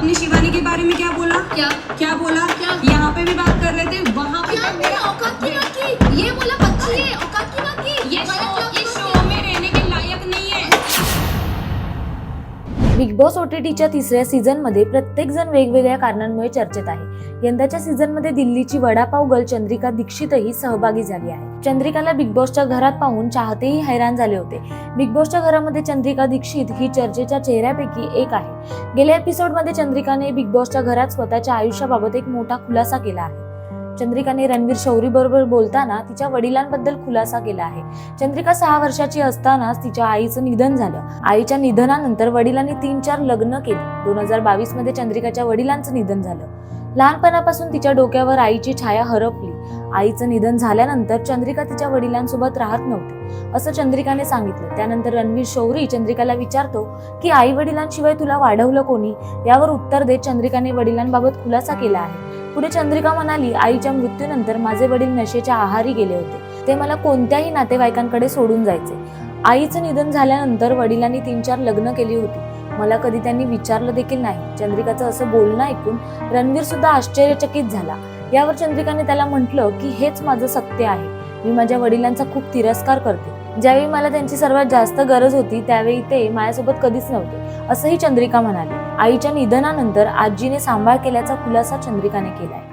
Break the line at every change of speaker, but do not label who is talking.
आपने शिवानी के बारे में क्या बोला?
क्या?
क्या बोला?
क्या?
यहाँ पे भी बात कर रहे थे वहाँ पे
बिग बॉस ओटीटीच्या तिसऱ्या सीझनमध्ये प्रत्येक जण वेगवेगळ्या कारणांमुळे चर्चेत आहे. यंदाच्या सीझनमध्ये दिल्लीची वडापाव गर्ल चंद्रिका दीक्षितही सहभागी झाली आहे. चंद्रिकाला बिग बॉसच्या घरात पाहून चाहतेही हैराण झाले होते. बिग बॉसच्या घरामध्ये चंद्रिका दीक्षित ही चर्चेच्या चेहऱ्यापैकी एक आहे. गेल्या एपिसोडमध्ये चंद्रिकाने बिग बॉसच्या घरात स्वतःच्या आयुष्याबाबत एक मोठा खुलासा केला आहे. चंद्रिकाने रणवीर शौरी बरोबर बोलताना तिच्या वडिलांबद्दल खुलासा केला आहे. चंद्रिका सहा वर्षाची असतानाच तिच्या आईचं निधन झालं. आईच्या निधनानंतर वडिलांनी तीन चार लग्न केली. दोन हजार बावीसमध्ये चंद्रिकाच्या वडिलांचं निधन झालं. लहानपणापासून तिच्या डोक्यावर आईची छाया हरपली. आईचं निधन झाल्यानंतर चंद्रिका तिच्या वडिलांसोबत राहत नव्हती. असं चंद्रिकाने सांगितलं. त्यानंतर रणवीर शौरी चंद्रिकाला विचारतो की आई वडिलांशिवाय तुला वाढवलं कोणी यावर उत्तर देत चंद्रिकाने वडिलांबाबत खुलासा केला आहे. पुढे चंद्रिका म्हणाली आईच्या मृत्यूनंतर माझे वडील नशेच्या आहारी गेले होते. ते मला कोणत्याही नातेवाईकांकडे सोडून जायचे. आईचं निधन झाल्यानंतर वडिलांनी तीन चार लग्न केली होती. मला कधी त्यांनी विचारलं देखील नाही. चंद्रिकाचं असं बोलणं ऐकून रणवीर सुद्धा आश्चर्यचकित झाला. यावर चंद्रिकाने त्याला म्हटलं की हेच माझं सत्य आहे. मी माझ्या वडिलांचा खूप तिरस्कार करते. ज्यावेळी मला त्यांची सर्वात जास्त गरज होती त्यावेळी ते माझ्यासोबत कधीच नव्हते असंही चंद्रिका म्हणाली. आईच्या निधनानंतर आजीने सांभाळ केल्याचा खुलासा चंद्रिकाने केलाय.